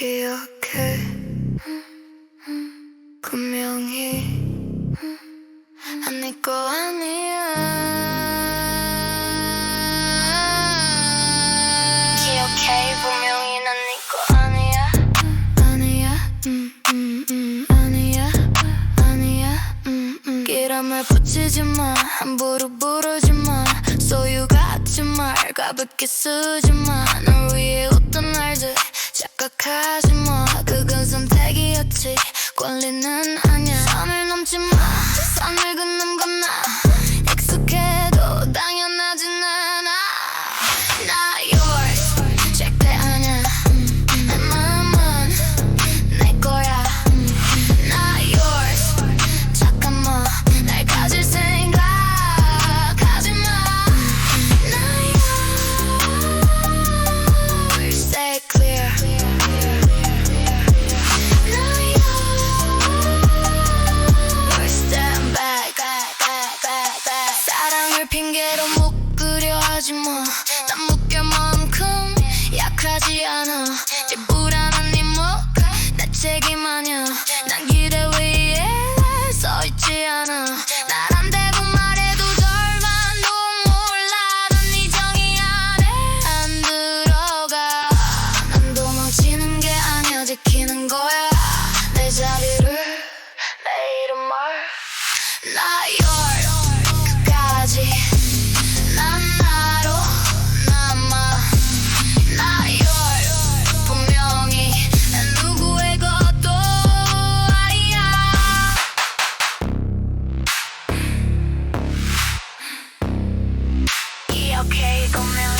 기억해. 분명히 안내거 아니야. 기억해 분명히 난 네거 아니야. 아니야 음, 음, 음, 아니야. 아니야 음, 음. 기름을 붙이지 마 함부로 부르지 마. 소유 같지 말 가볍게 쓰지 마널 위해 착각하지 마. 그건 선택이었지. 권리는 아니 사랑을 핑계로 묶으려 하지 마난 묶여 만큼 약하지 않아. 제 불안한 네목내 책임 아냐 난 기대 위에 서 있지 않아. 날안 되고 말해도 절반도 몰라 넌 네 정의 안에 안 들어가. 난 도망치는 게 아니야. 지키는 거야. 내 자리를 okay, come